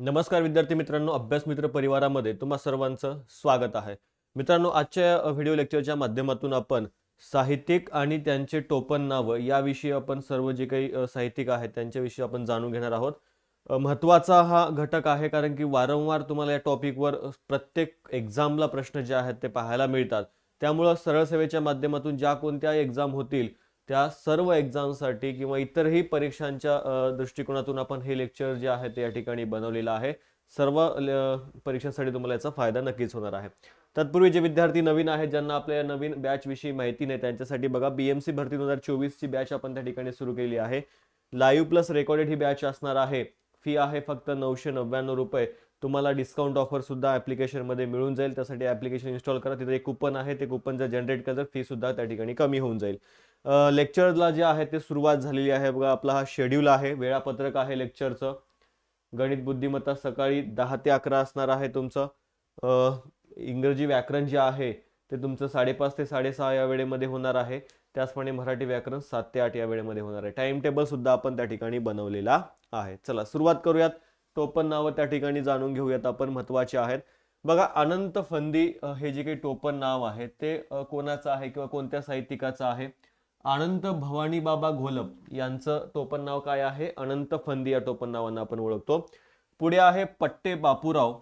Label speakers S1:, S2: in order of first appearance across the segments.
S1: नमस्कार विद्यार्थी मित्रांनो अभ्यास मित्र परिवारामध्ये तुम्हा सर्वांचं स्वागत आहे. मित्रांनो आजच्या व्हिडिओ लेक्चरच्या माध्यमातून आपण साहित्यिक आणि त्यांचे टोपण नावं याविषयी आपण सर्व जे काही साहित्यिक आहेत त्यांच्याविषयी आपण जाणून घेणार आहोत. महत्त्वाचा हा घटक आहे कारण की वारंवार तुम्हाला या टॉपिकवर प्रत्येक एक्झामला प्रश्न जे आहेत ते पाहायला मिळतात. त्यामुळं सरळ सेवेच्या माध्यमातून ज्या कोणत्या एक्झाम होतील त्या सर्व एक्झामसाठी किंवा इतरही परीक्षांच्या दृष्टिकोनातून आपण हे लेक्चर जे आहे ते या ठिकाणी बनवलेलं आहे. सर्व परीक्षांसाठी तुम्हाला याचा फायदा नक्कीच होणार आहे. तत्पूर्वी जे विद्यार्थी नवीन आहेत ज्यांना आपल्या नवीन बॅचविषयी माहिती नाही त्यांच्यासाठी बघा बी एम सी भरती दोन हजार चोवीसची बॅच आपण त्या ठिकाणी सुरू केली आहे. लाईव्ह प्लस रेकॉर्डेड ही बॅच असणार आहे. फी आहे फक्त नऊशे नव्याण्णव रुपये. तुम्हाला डिस्काउंट ऑफर सुद्धा मिळून जाईल. त्यासाठी ऍप्लिकेशन इन्स्टॉल करा. तिथे एक कुपन आहे. ते कुपन जर जनरेट केलं तर फी सुद्धा त्या ठिकाणी कमी होऊन जाईल. लेक्चरला जे आहे ते सुरुवात झालेली आहे. बघा आपला हा शेड्यूल आहे. वेळापत्रक आहे लेक्चरचं गणित बुद्धिमत्ता सकाळी दहा ते अकरा असणार आहे तुमचं. इंग्रजी व्याकरण जे आहे ते तुमचं साडेपाच ते साडेसहा या वेळेमध्ये होणार आहे. त्याचप्रमाणे मराठी व्याकरण सात ते आठ या वेळेमध्ये होणार आहे. टाइम टेबल सुद्धा आपण त्या ठिकाणी बनवलेला आहे. चला सुरुवात करूयात. टोपण नावं त्या ठिकाणी जाणून घेऊयात आपण. महत्त्वाचे आहेत. बघा अनंत फंदी हे जे काही टोपण नाव आहे ते कोणाचं आहे किंवा कोणत्या साहित्यिकाचं आहे? अनंत भवानी बाबा घोलप यांचं टोपण नाव काय आहे? अनंत फंदी या टोपण नावानं आपण ओळखतो. पुढे आहे पट्टे बापूराव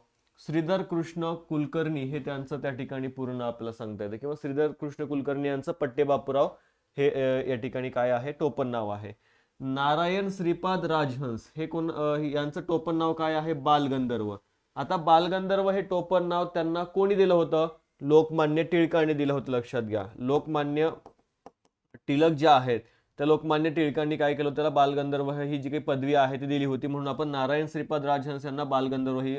S1: श्रीधर कृष्ण कुलकर्णी हे त्यांचं त्या ठिकाणी पूर्ण आपल्याला सांगता येतं. किंवा श्रीधर कृष्ण कुलकर्णी यांचं पट्टे बापूराव हे या ठिकाणी काय आहे? टोपण नाव आहे. नारायण श्रीपाद राजहंस हे कोण यांचं टोपण नाव काय आहे? बालगंधर्व. आता बालगंधर्व हे टोपण नाव त्यांना कोणी दिलं होतं? लोकमान्य टिळकाने दिलं होतं लक्षात घ्या. लोकमान्य टिळक जे आहेत त्या लोकमान्य टिळकांनी काय केलं त्याला बालगंधर्व ही जी काही पदवी आहे ती दिली होती. म्हणून आपण नारायण श्रीपाद राजहंस यांना बालगंधर्व ही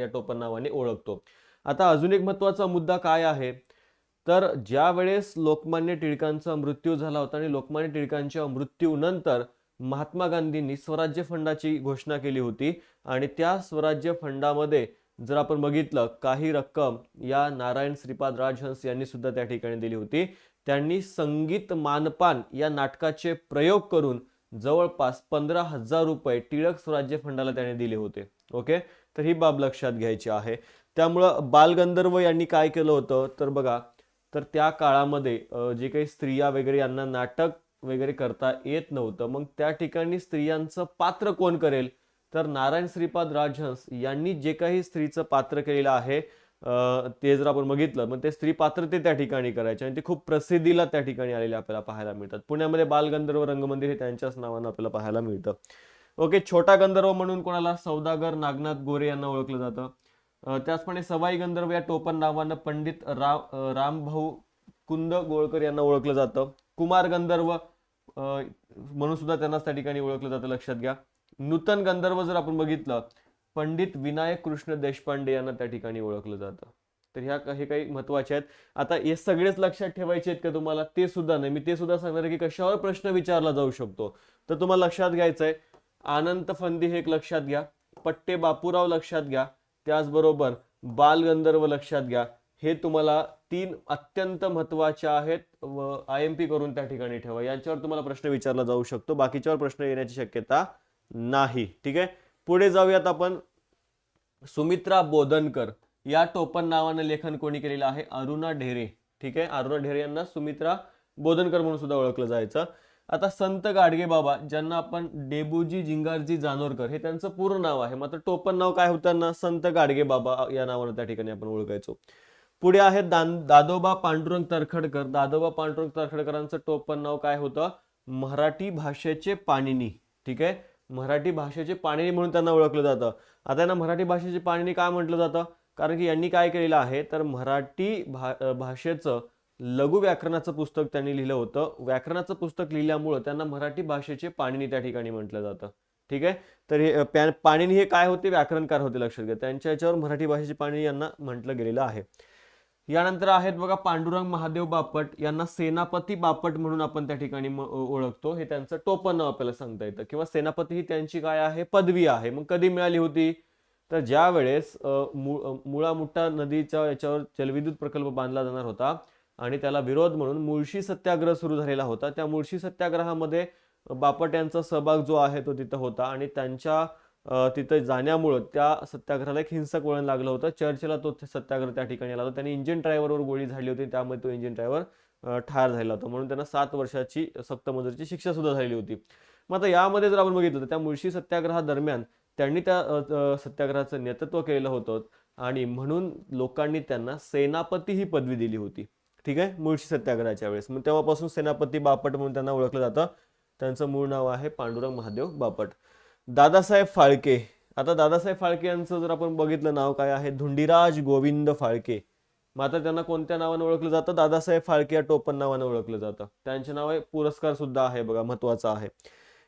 S1: या टोपण नावाने ओळखतो. आता अजून एक महत्त्वाचा मुद्दा काय आहे? तर ज्या वेळेस लोकमान्य टिळकांचा मृत्यू झाला होता आणि लोकमान्य टिळकांच्या मृत्यूनंतर महात्मा गांधींनी स्वराज्य फंडाची घोषणा केली होती आणि त्या स्वराज्य फंडामध्ये जर आपण बघितलं काही रक्कम या नारायण श्रीपाद राजहंस यांनी सुद्धा त्या ठिकाणी दिली होती. त्यांनी संगीत मानपान या नाटकाचे प्रयोग करून जवळपास पंधरा हजार रुपये टिळक स्वराज्य फंडाला त्याने दिले होते. ओके? तर ही बाब लक्षात घ्यायची आहे. त्यामुळं बालगंधर्व यांनी काय केलं होतं? तर बघा तर त्या काळामध्ये जे काही स्त्रिया वगैरे यांना नाटक वगैरे करता येत नव्हतं मग त्या ठिकाणी स्त्रियांचं पात्र कोण करेल? तर नारायण श्रीपाद राजहंस यांनी जे काही स्त्रीचं पात्र केलेलं आहे ते जर आपण बघितलं मग ते स्त्री पात्र ते त्या ठिकाणी करायचे आणि ते खूप प्रसिद्धीला त्या ठिकाणी आलेले आपल्याला पाहायला मिळतात. पुण्यामध्ये बालगंधर्व रंगमंदिर हे त्यांच्याच नावानं आपल्याला पाहायला मिळतं. ओके छोटा गंधर्व म्हणून कोणाला सौदागर नागनाथ गोरे यांना ओळखलं जातं. त्याचप्रमाणे सवाई गंधर्व या टोपण नावानं पंडित राम रामभाऊ कुंद गोळकर यांना ओळखलं जातं. कुमार गंधर्व म्हणून सुद्धा त्यांनाच त्या ठिकाणी ओळखलं जातं लक्षात घ्या. नूतन गंधर्व जर आपण बघितलं पंडित विनायक कृष्ण देशपांडे यांना त्या ठिकाणी ओळखलं जातं. तर ह्या काही काही महत्त्वाचे आहेत. आता हे सगळेच लक्षात ठेवायचे आहेत का तुम्हाला? ते सुद्धा नाही. मी ते सुद्धा सांगणार आहे की कशावर प्रश्न विचारला जाऊ शकतो. तर तुम्हाला लक्षात घ्यायचं आहे. आनंद फंदी हे एक लक्षात घ्या. पट्टे बापूराव लक्षात घ्या. त्याचबरोबर बालगंधर्व लक्षात घ्या. हे तुम्हाला तीन अत्यंत महत्त्वाचे आहेत व आय एम पी करून त्या ठिकाणी ठेवा. यांच्यावर तुम्हाला प्रश्न विचारला जाऊ शकतो. बाकीच्यावर प्रश्न येण्याची शक्यता नाही. ठीक आहे? पुढे जाऊयात आपण. सुमित्रा बोधनकर या टोपण नावानं लेखन कोणी केलेलं आहे? अरुणा ढेरे. ठीक आहे? अरुणा ढेरे यांना सुमित्रा बोधनकर म्हणून सुद्धा ओळखलं जायचं. आता संत गाडगे बाबा ज्यांना आपण डेबूजी जिंगारजी जानोरकर हे त्यांचं पूर्ण नाव आहे. मात्र टोपण नाव काय होतं ना संत गाडगे बाबा या नावानं त्या ठिकाणी आपण ओळखायचो. पुढे आहेत दान दादोबा पांडुरंग तरखडकर. दादोबा पांडुरंग तरखडकरांचं टोपण नाव काय होतं? मराठी भाषेचे पाणिनी. ठीक आहे? मराठी भाषेचे पाणिनी म्हणून त्यांना ओळखलं जातं. आता यांना मराठी भाषेचे पाणिनी काय म्हटलं जातं? कारण की यांनी काय केलेलं आहे? तर मराठी भा भाषेचं लघु व्याकरणाचं पुस्तक त्यांनी लिहिलं होतं. व्याकरणाचं पुस्तक लिहिल्यामुळं त्यांना मराठी भाषेचे पाणिनी त्या ठिकाणी म्हटलं जातं. ठीक आहे? तर हे पॅ- पाणिनी हे काय होते? व्याकरणकार होते लक्षात घ्या. त्यांच्या याच्यावर मराठी भाषेचे पाणिनी यांना म्हटलं गेलेलं आहे. यानंतर आहेत बघा पांडुरंग महादेव बापट. यांना सेनापती बापट म्हणून आपण त्या ठिकाणी म- ओळखतो. हे त्यांचं टोपण आपल्याला सांगता येतं. किंवा सेनापती ही त्यांची काय आहे? पदवी आहे. मग कधी मिळाली होती? तर ज्या वेळेस मु- मुळा मुठा नदीच्या याच्यावर जलविद्युत प्रकल्प बांधला जाणार होता आणि त्याला विरोध म्हणून मुळशी सत्याग्रह सुरू झालेला होता त्या मुळशी सत्याग्रहामध्ये बापट यांचा सहभाग जो आहे तो तिथं होता आणि त्यांच्या तिथं जाण्यामुळं त्या सत्याग्रहाला एक हिंसक वळण लागलं होतं. चर्चला तो सत्याग्रह त्या ठिकाणी आला होता. त्यांनी इंजिन ड्रायव्हरवर गोळी झाली होती त्यामुळे तो इंजिन ड्रायव्हर ठार झाला होता. म्हणून त्यांना सात वर्षाची सक्तमजुरीची शिक्षा सुद्धा झालेली होती. मग आता यामध्ये जर आपण बघितलं तर त्या मुळशी सत्याग्रहादरम्यान त्यांनी त्या सत्याग्रहाचं नेतृत्व केलेलं होतं आणि म्हणून लोकांनी त्यांना सेनापती ही पदवी दिली होती. ठीक आहे? मुळशी सत्याग्रहाच्या वेळेस. मग तेव्हापासून सेनापती बापट म्हणून त्यांना ओळखलं जातं. त्यांचं मूळ नाव आहे पांडुरंग महादेव बापट. दादासाहेब फाळके. आता दादासाहेब फाळके यांचं जर आपण बघितलं नाव काय आहे? धुंडीराज गोविंद फाळके. मग आता त्यांना कोणत्या नावाने ओळखलं जातं? दादासाहेब फाळके या टोपण नावाने ओळखलं जातं. त्यांचे नाव पुरस्कार सुद्धा आहे बघा महत्त्वाचा आहे.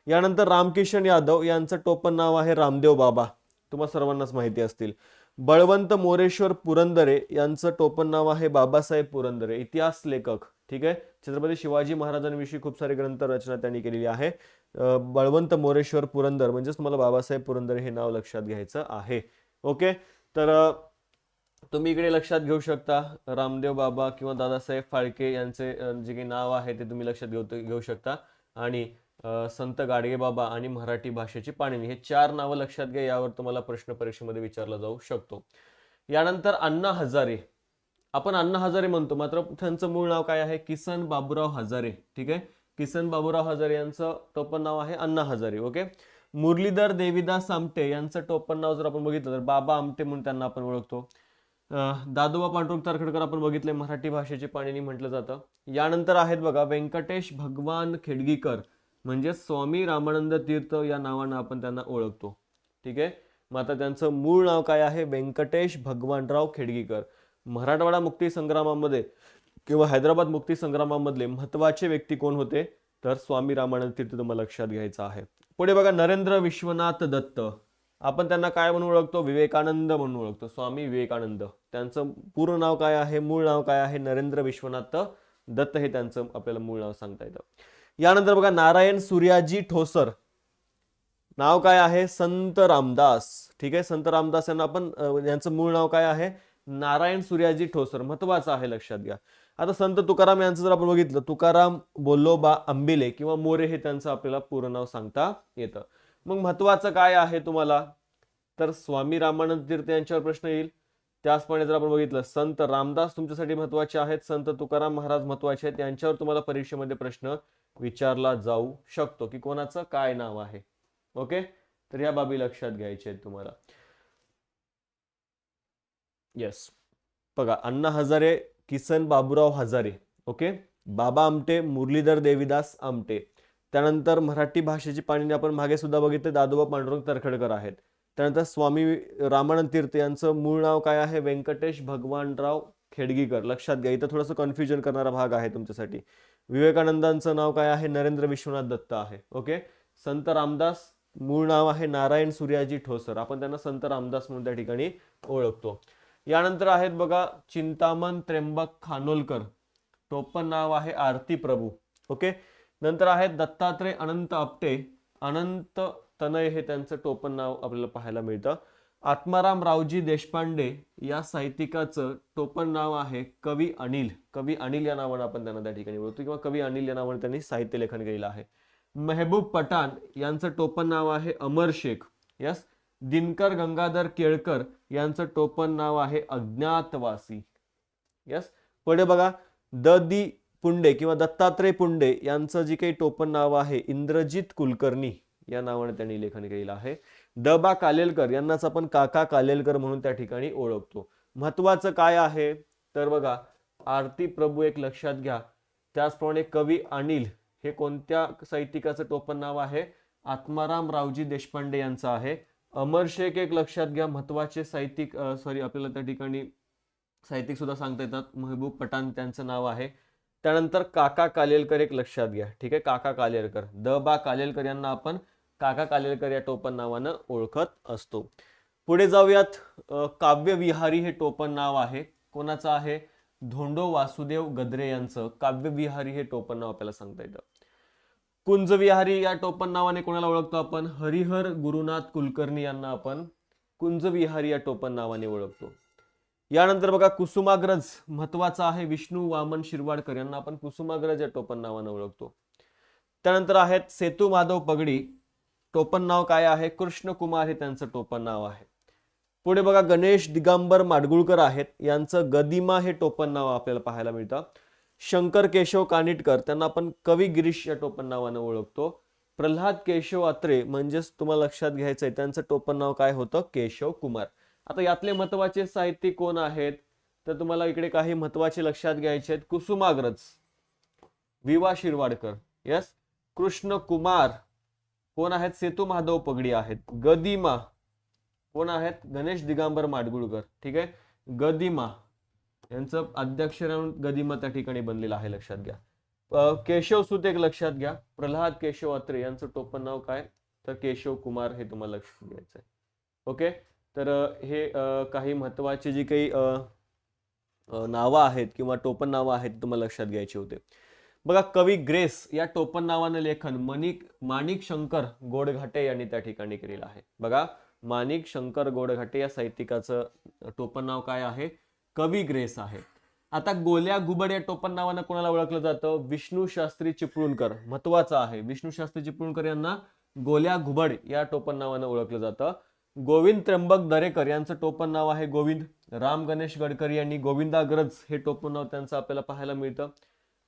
S1: यानंतर रामकिशन यादव यांचं टोपण नाव आहे रामदेव बाबा. तुम्हा सर्वांनाच माहिती असतील. बळवंत मोरेश्वर पुरंदरे यांचं टोपण नाव आहे बाबासाहेब पुरंदरे. इतिहास लेखक. ठीक आहे? छत्रपती शिवाजी महाराजांविषयी खूप सारे ग्रंथ रचना त्यांनी केलेली आहे. बळवंत मोरेश्वर पुरंदर म्हणजेच तुम्हाला बाबासाहेब पुरंदर हे नाव लक्षात घ्यायचं आहे. ओके? तर तुम्ही इकडे लक्षात घेऊ शकता रामदेव बाबा किंवा दादासाहेब फाळके यांचे जे काही नाव आहे ते तुम्ही लक्षात घेऊ घेऊ शकता. आणि संत गाडगे बाबा आणि मराठी भाषेची पाणिनी हे चार नावं लक्षात घ्या यावर तुम्हाला प्रश्न परीक्षेमध्ये विचारला जाऊ शकतो. यानंतर अण्णा हजारे. आपण अण्णा हजारे म्हणतो मात्र त्यांचं मूळ नाव काय आहे? किसन बाबूराव हजारे. ठीक आहे? किसन बाबूराव हजारे यांचं टोपण नाव आहे अण्णा हजारे ओके? मुरलीधर देवीदास आमटे यांचं टोपण नाव जर आपण बघितलं तर बाबा आमटे म्हणून त्यांना आपण ओळखतो. दादोबा पांडुरंग तारखेडकर आपण बघितले मराठी भाषेचे पाणीनी म्हटलं जातं. यानंतर आहेत बघा व्यंकटेश भगवान खेडगीकर म्हणजे स्वामी रामानंद तीर्थ या नावानं आपण त्यांना ओळखतो. ठीक आहे? मग आता त्यांचं मूळ नाव काय आहे? व्यंकटेश भगवानराव खेडगीकर. मराठवाडा मुक्ती संग्रामामध्ये किंवा हैदराबाद मुक्ती संग्रामामधले महत्त्वाचे व्यक्ती कोण होते? तर स्वामी रामानंद तीर्थ तुम्हाला लक्षात घ्यायचं आहे. पुढे बघा नरेंद्र विश्वनाथ दत्त. आपण त्यांना काय म्हणून ओळखतो? विवेकानंद म्हणून ओळखतो. स्वामी विवेकानंद. त्यांचं पूर्ण नाव काय आहे? मूळ नाव काय आहे? नरेंद्र विश्वनाथ दत्त हे त्यांचं आपल्याला मूळ नाव सांगता येतं. यानंतर बघा नारायण सूर्याजी ठोसर. नाव काय आहे? संत रामदास. ठीक आहे? संत रामदास यांना आपण यांचं मूळ नाव काय आहे? नारायण सूर्याजी ठोसर. महत्वाचं आहे लक्षात घ्या. आता संत तुकाराम यांचं जर आपण बघितलं तुकाराम बोल्लोबा आंबिले किंवा मोरे हे त्यांचं आपल्याला पूर्ण नाव सांगता येतं. मग महत्वाचं काय आहे तुम्हाला? तर स्वामी रामानंद तीर्थ यांच्यावर प्रश्न येईल. त्याचप्रमाणे जर आपण बघितलं संत रामदास तुमच्यासाठी महत्त्वाचे आहेत संत तुकाराम महाराज महत्त्वाचे आहेत यांच्यावर तुम्हाला परीक्षेमध्ये प्रश्न विचारला जाऊ शकतो की कोणाचं काय नाव आहे. ओके? तर या बाबी लक्षात घ्यायच्या आहेत तुम्हाला. येस बघा अण्णा हजारे किसन बाबूराव हजारे ओके बाबा आमटे मुरलीधर देवीदास आमटे. त्यानंतर मराठी भाषेची पाणीने आपण मागे सुद्धा बघितले दादोबा पांडुरंग तरखडकर आहेत. त्यानंतर स्वामी रामानंद तीर्थ यांचं मूळ नाव काय आहे? व्यंकटेश भगवानराव खेडगीकर. लक्षात घ्या इथं थोडंसं कन्फ्युजन करणारा भाग आहे तुमच्यासाठी. विवेकानंदांचं नाव काय आहे? नरेंद्र विश्वनाथ दत्त आहे ओके संत रामदास मूळ नाव आहे नारायण सूर्याजी ठोसर. आपण त्यांना संत रामदास म्हणून त्या ठिकाणी ओळखतो. यानंतर आहेत बघा चिंतामण त्र्यंबक खानोलकर. टोपण नाव आहे आरती प्रभू. ओके? नंतर आहेत दत्तात्रय अनंत आपटे. अनंत तनय हे त्यांचं टोपण नाव आपल्याला पाहायला मिळतं. आत्माराम रावजी देशपांडे या साहित्यिकाचं टोपण नाव आहे कवी अनिल. कवी अनिल या नावानं आपण त्यांना त्या ठिकाणी बोलतो किंवा कवी अनिल या नावाने त्यांनी साहित्य लेखन केलेलं आहे. मेहबूब पठाण यांचं टोपण नाव आहे अमर शेख. यस? दिनकर गंगाधर केळकर यांचं टोपण नाव आहे अज्ञातवासी. यस पुढे बघा द दि पुंडे किंवा दत्तात्रय पुंडे यांचं जे काही टोपण नाव आहे इंद्रजित कुलकर्णी या नावाने त्यांनी लेखन केलेलं आहे. द बा कालेलकर यांनाच आपण काका कालेलकर म्हणून त्या ठिकाणी ओळखतो. महत्वाचं काय आहे? तर बघा आरती प्रभू एक लक्षात घ्या. त्याचप्रमाणे कवी अनिल हे कोणत्या साहित्यिकाचं टोपण नाव आहे? आत्माराम रावजी देशपांडे यांचं आहे. अमर शेख एक लक्षात घ्या महत्त्वाचे साहित्यिक सॉरी आपल्याला त्या ठिकाणी साहित्यिक सुद्धा सांगता येतात. महबूब पठाण त्यांचं नाव आहे. त्यानंतर काका कालेलकर एक लक्षात घ्या. ठीक आहे? काका कालेलकर. द बा कालेलकर यांना आपण काका कालेलकर या टोपण नावानं ओळखत असतो. पुढे जाऊयात. काव्यविहारी हे टोपण नाव आहे. कोणाचं आहे? धोंडो वासुदेव गद्रे यांचं. काव्यविहारी हे टोपण नाव आपल्याला सांगता येतं. कुंजविहारी या टोपण नावाने कोणाला ओळखतो आपण? हरिहर गुरुनाथ कुलकर्णी यांना आपण कुंजविहारी या टोपण नावाने ओळखतो. यानंतर बघा कुसुमाग्रज महत्त्वाचा आहे. विष्णू वामन शिरवाडकर यांना आपण कुसुमाग्रज या टोपण नावाने ओळखतो. त्यानंतर आहेत सेतू माधव पगडी. टोपण नाव काय आहे? कृष्ण कुमार हे त्यांचं टोपण नाव आहे. पुढे बघा गणेश दिगंबर माडगुळकर आहेत. यांचं गदिमा हे टोपण नाव आपल्याला पाहायला मिळतं. शंकर केशव कानिटकर त्यांना आपण कवी गिरीश या टोपण नावानं ओळखतो. प्रल्हाद केशव अत्रे म्हणजेच तुम्हाला लक्षात घ्यायचंय त्यांचं टोपण नाव काय होतं? केशव कुमार. आता यातले महत्त्वाचे साहित्यिक कोण आहेत? तर तुम्हाला इकडे काही महत्त्वाचे लक्षात घ्यायचे आहेत. कुसुमाग्रज विवा शिरवाडकर यस. कृष्ण कुमार कोण आहेत? सेतू महादेव पगडी आहेत. गदिमा कोण आहेत? गणेश दिगंबर माडगुळकर ठीक आहे? गदिमा यांचं अध्यक्ष राहून गदिमा त्या ठिकाणी बनलेलं आहे लक्षात घ्या. केशव सुत एक लक्षात घ्या. प्रल्हाद केशव अत्रे यांचं टोपण नाव काय? तर केशव कुमार हे तुम्हाला लक्षात घ्यायचं आहे ओके? तर हे काही महत्वाची जी काही नावं आहेत किंवा टोपण नावं आहेत तुम्हाला लक्षात घ्यायचे होते. बघा कवी ग्रेस या टोपण नावानं लेखन मनिक माणिक शंकर गोडघाटे यांनी त्या ठिकाणी केलेलं आहे. बघा माणिक शंकर गोडघाटे या साहित्यिकाचं टोपण नाव काय आहे? कवी ग्रेस आहे आता गोल्या गुबड या टोपण नावानं कोणाला ओळखलं जातं? विष्णू शास्त्री चिपळूणकर. महत्वाचं आहे. विष्णू शास्त्री चिपळूणकर यांना गोल्या घुबड या टोपण नावानं ओळखलं जातं. गोविंद त्र्यंबक दरेकर यांचं टोपण नाव आहे गोविंद. राम गणेश गडकरी यांनी गोविंदाग्रज हे टोपण नाव त्यांचं आपल्याला पाहायला मिळतं.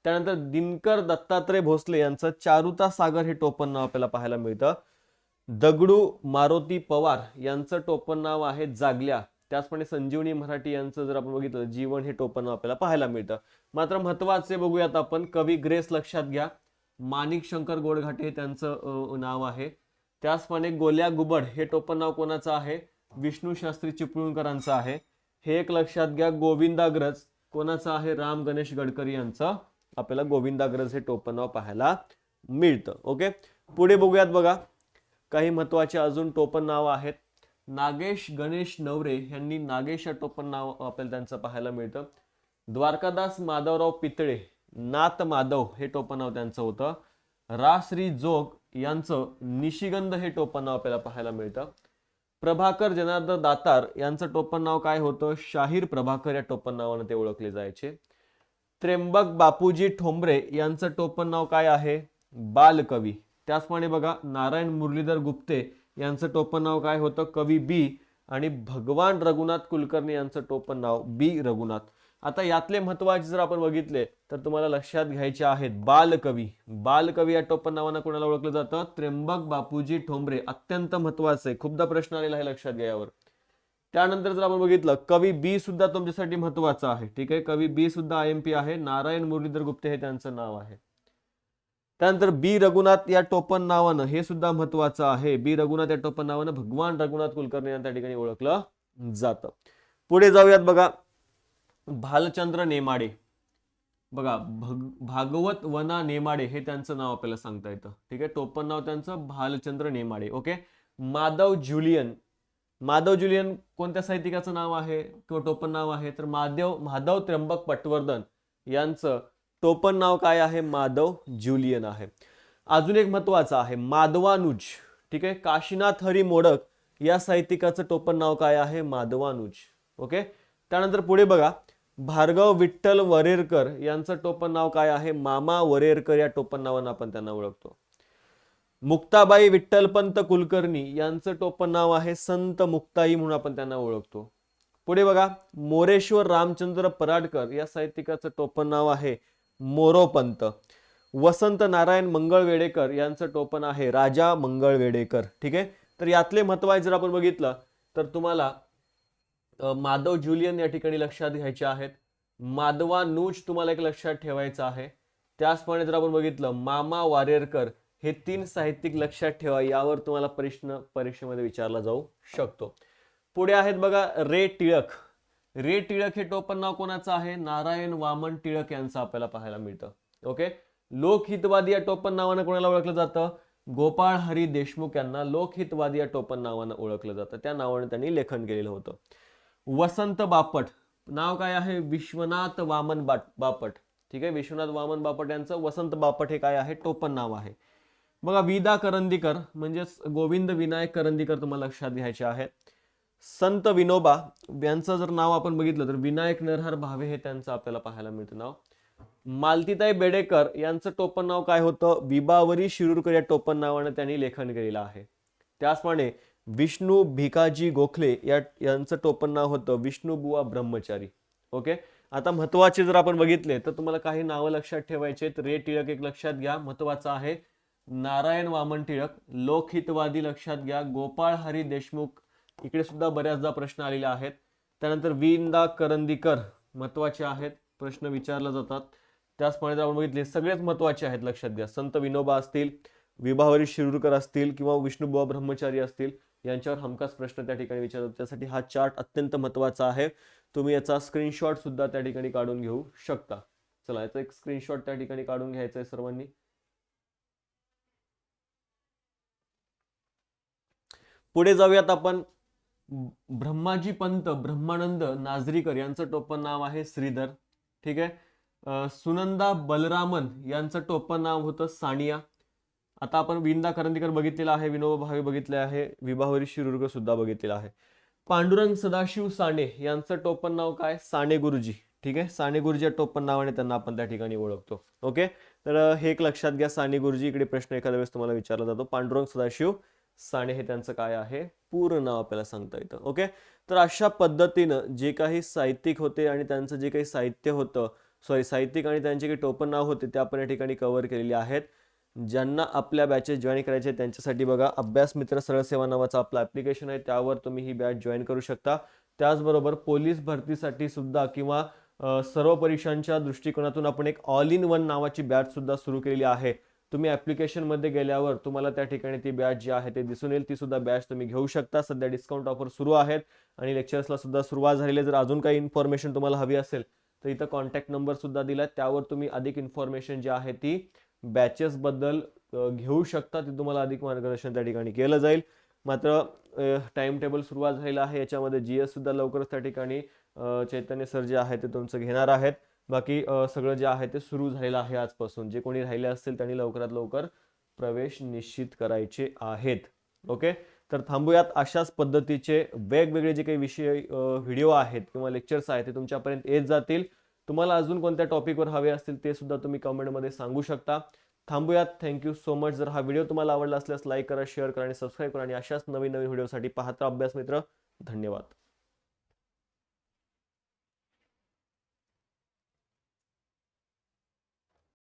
S1: त्यानंतर दिनकर दत्तात्रय भोसले यांचं चारुता सागर हे टोपण नाव आपल्याला पाहायला मिळतं. दगडू मारुती पवार यांचं टोपण नाव आहे जागल्या. त्याचप्रमाणे संजीवनी मराठी यांचं जर आपण बघितलं जीवन हे टोपण आपल्याला पाहायला मिळतं. मात्र महत्त्वाचे बघूयात आपण कवी ग्रेस लक्षात घ्या. माणिक शंकर गोडघाटे हे त्यांचं नाव आहे. त्याचप्रमाणे गोल्या गुबड हे टोपण नाव कोणाचं आहे? विष्णू शास्त्री चिपळूणकरांचं आहे. हे एक लक्षात घ्या गोविंदाग्रज. कोणाचं आहे? राम गणेश गडकरी यांचं. आपल्याला गोविंदाग्रज हे टोपण नाव पाहायला मिळतं. ओके? पुढे बघूयात बघा. काही महत्त्वाचे अजून टोपण नाव आहेत. नागेश गणेश नवरे यांनी नागेश टोपण नाव आपल्याला त्यांचं पाहायला मिळतं. द्वारकादास माधवराव पितळे नाथ माधव हे टोपण नाव त्यांचं होतं. राश्री जोग यांचं निशिगंध हे टोपण नाव आपल्याला पाहायला मिळतं. प्रभाकर जनार्दन दातार यांचं टोपण नाव काय होतं? शाहीर प्रभाकर या टोपण नावानं ते ओळखले जायचे. त्र्यंबक बापूजी ठोंबरे यांचं टोपण नाव काय आहे? बालकवी. त्याचप्रमाणे बघा नारायण मुरलीधर गुप्ते यांचं टोपण नाव काय होतं? कवी बी आणि भगवान रघुनाथ कुलकर्णी यांचं टोपण नाव बी रघुनाथ. आता यातले महत्त्वाचे जर आपण बघितले तर तुम्हाला लक्षात घ्यायचे आहेत बालकवी. बालकवी या टोपण नावानं कोणाला ओळखलं जातं? त्र्यंबक बापूजी ठोंबरे. अत्यंत महत्वाचं आहे. खूपदा प्रश्न आलेला आहे लक्षात घ्या यावर. त्यानंतर जर आपण बघितलं कवी बी सुद्धा तुमच्यासाठी महत्त्वाचा आहे. ठीक आहे? कवी बी सुद्धा आय एम पी आहे. नारायण मुरलीधर गुप्ते हे त्यांचं नाव आहे. त्यानंतर बी रघुनाथ या टोपण नावानं हे सुद्धा महत्वाचं आहे. बी रघुनाथ या टोपण नावानं भगवान रघुनाथ कुलकर्णी यांना त्या ठिकाणी ओळखलं जातं. पुढे जाऊयात बघा भालचंद्र नेमाडे. बघा भग भागवत वना नेमाडे हे त्यांचं नाव आपल्याला सांगता येतं. ठीक आहे? टोपण नाव त्यांचं भालचंद्र नेमाडे. ओके? माधव ज्युलियन. माधव ज्युलियन कोणत्या साहित्यिकाचं नाव आहे? किंवा टोपण नाव आहे? तर माधव माधव त्र्यंबक पटवर्धन यांचं टोपण नाव काय आहे? माधव ज्युलियन आहे. अजून एक महत्वाचं आहे माधवानुज. ठीक आहे? काशीनाथ हरी मोडक या साहित्यिकाचं टोपण नाव काय आहे? माधवानुज. ओके? त्यानंतर पुढे बघा भार्गव विठ्ठल वरेरकर यांचं टोपण नाव काय आहे? मामा वरेरकर या टोपण नावानं आपण त्यांना ओळखतो. मुक्ताबाई विठ्ठलपंत कुलकर्णी यांचं टोपण नाव आहे संत मुक्ताई म्हणून आपण त्यांना ओळखतो. पुढे बघा मोरेश्वर रामचंद्र पराडकर या साहित्यिकाचं टोपण नाव आहे मोरोपंत. वसंत नारायण मंगळवेडेकर यांचं टोपण आहे राजा मंगळवेडेकर. ठीक आहे? तर यातले महत्त्वाचे जर आपण बघितलं तर तुम्हाला माधव ज्युलियन या ठिकाणी लक्षात घ्यायचे आहेत. माधवा नूज तुम्हाला एक लक्षात ठेवायचं आहे. त्याचप्रमाणे जर आपण बघितलं मामा वारेरकर हे तीन साहित्यिक लक्षात ठेवा यावर तुम्हाला प्रश्न परीक्षेमध्ये विचारला जाऊ शकतो. पुढे आहेत बघा रे टिळक. रे टिळक हे टोपण नाव कोणाचं आहे? नारायण वामन टिळक यांचं आपल्याला पाहायला मिळतं. ओके? लोकहितवादी या टोपण नावानं कोणाला ओळखलं जातं? गोपाळ हरी देशमुख यांना लोकहितवादी या टोपण नावानं ओळखलं जातं. त्या नावाने त्यांनी लेखन केलेलं होतं. वसंत बापट. नाव काय आहे? विश्वनाथ वामन बाट बापट. ठीक आहे? विश्वनाथ वामन बापट यांचं वसंत बापट हे काय आहे? टोपण नाव आहे. बघा विदा करंदीकर म्हणजेच गोविंद विनायक करंदीकर तुम्हाला लक्षात घ्यायचे आहेत. संत विनोबा यांचं जर नाव आपण बघितलं तर विनायक नरहर भावे हे त्यांचं आपल्याला पाहायला मिळतं नाव. मालतीताई बेडेकर यांचं टोपण नाव काय होतं? विबावरी शिरूरकर या टोपण नावानं त्यांनी लेखन केलेलं आहे. त्याचप्रमाणे विष्णू भिकाजी गोखले या यांचं टोपण नाव होतं विष्णुबुवा ब्रह्मचारी. ओके? आता महत्त्वाचे जर आपण बघितले तर तुम्हाला काही नावं लक्षात ठेवायचे आहेत. रे टिळक एक लक्षात घ्या महत्वाचं आहे. नारायण वामन टिळक लोकहितवादी लक्षात घ्या. गोपाळ हरी देशमुख इकडे सुद्धा बऱ्याचदा प्रश्न आलेले आहेत. त्यानंतर विंदा करंदीकर महत्त्वाचे आहेत प्रश्न विचारले जातात. त्याचप्रमाणे जर आपण बघितले सगळेच महत्त्वाचे आहेत लक्षात घ्या. संत विनोबा असतील विभावरी शिरूरकर असतील किंवा विष्णुबुवा ब्रह्मचारी असतील यांच्यावर हमखास प्रश्न त्या ठिकाणी विचारतात. त्यासाठी हा चार्ट अत्यंत महत्त्वाचा आहे. तुम्ही याचा स्क्रीनशॉट सुद्धा त्या ठिकाणी काढून घेऊ शकता. चला याचा एक स्क्रीनशॉट त्या ठिकाणी काढून घ्यायचा आहे सर्वांनी. पुढे जाऊयात आपण. ब्रह्माजी पंत ब्रह्मानंद नाझरीकर यांचं टोपण नाव आहे श्रीधर ठीक आहे? सुनंदा बलरामन यांचं टोपण नाव होतं सानिया. आता आपण विंदा करंदीकर बघितलेला आहे विनोबा भावे बघितले आहे विभावरी शिरुर्ग सुद्धा बघितलेला आहे. पांडुरंग सदाशिव साने यांचं टोपण नाव काय? साने गुरुजी ठीक आहे? साने गुरुजी या टोपण नावाने त्यांना आपण त्या ठिकाणी ओळखतो ओके? तर हे एक लक्षात घ्या साने गुरुजी इकडे प्रश्न एखाद्या वेळेस तुम्हाला विचारला जातो. पांडुरंग सदाशिव साने हे त्यांचं काय आहे? पूर्ण नाव आपल्याला सांगता येतं. ओके तर अशा पद्धतीनं जे काही साहित्यिक होते आणि त्यांचं जे काही साहित्य होतं सॉरी साहित्यिक आणि त्यांचे काही टोपण नाव होते ते आपण या ठिकाणी कव्हर केलेले आहेत. ज्यांना आपल्या बॅचेस जॉईन करायचे त्यांच्यासाठी बघा अभ्यास मित्र सरळ सेवा नावाचं आपलं ॲप्लिकेशन आहे. त्यावर तुम्ही ही बॅच जॉईन करू शकता. त्याचबरोबर पोलीस भरतीसाठी सुद्धा किंवा सर्व परीक्षांच्या दृष्टिकोनातून आपण एक ऑल इन वन नावाची बॅच सुद्धा सुरू केलेली आहे. तुम्ही ॲप्लिकेशनमध्ये गेल्यावर तुम्हाला त्या ठिकाणी ती बॅच जी आहे ते दिसून येईल. ती सुद्धा बॅच तुम्ही घेऊ शकता. सध्या डिस्काउंट ऑफर सुरू आहेत आणि लेक्चर्सला सुद्धा सुरुवात झालेली जर अजून काही इन्फॉर्मेशन तुम्हाला हवी असेल तर इथं कॉन्टॅक्ट नंबर सुद्धा दिला त्यावर तुम्ही अधिक इन्फॉर्मेशन जी आहे ती बॅचेसबद्दल घेऊ शकता. ते तुम्हाला अधिक मार्गदर्शन त्या ठिकाणी केलं जाईल. मात्र टाइम टेबल सुरुवात झालेला आहे. याच्यामध्ये जी एस सुद्धा लवकरच त्या ठिकाणी चैतन्य सर जे आहे ते तुमचं घेणार आहेत. बाकी सगळं जे आहे ते सुरू झालेलं आहे आजपासून. जे कोणी राहिले असतील त्यांनी लवकरात लवकर प्रवेश निश्चित करायचे आहेत. ओके? तर थांबूयात अशाच पद्धतीचे वेगवेगळे जे काही विषय व्हिडिओ आहेत किंवा लेक्चर्स आहेत ते तुमच्यापर्यंत येत जातील. तुम्हाला अजून कोणत्या टॉपिकवर हवे असतील ते सुद्धा तुम्ही कमेंटमध्ये सांगू शकता. थांबूयात. थँक्यू सो मच जर हा व्हिडिओ तुम्हाला आवडला असल्यास लाईक करा शेअर करा आणि सबस्क्राईब करा आणि अशाच नवीन नवीन व्हिडिओसाठी पाहता अभ्यास मित्र धन्यवाद.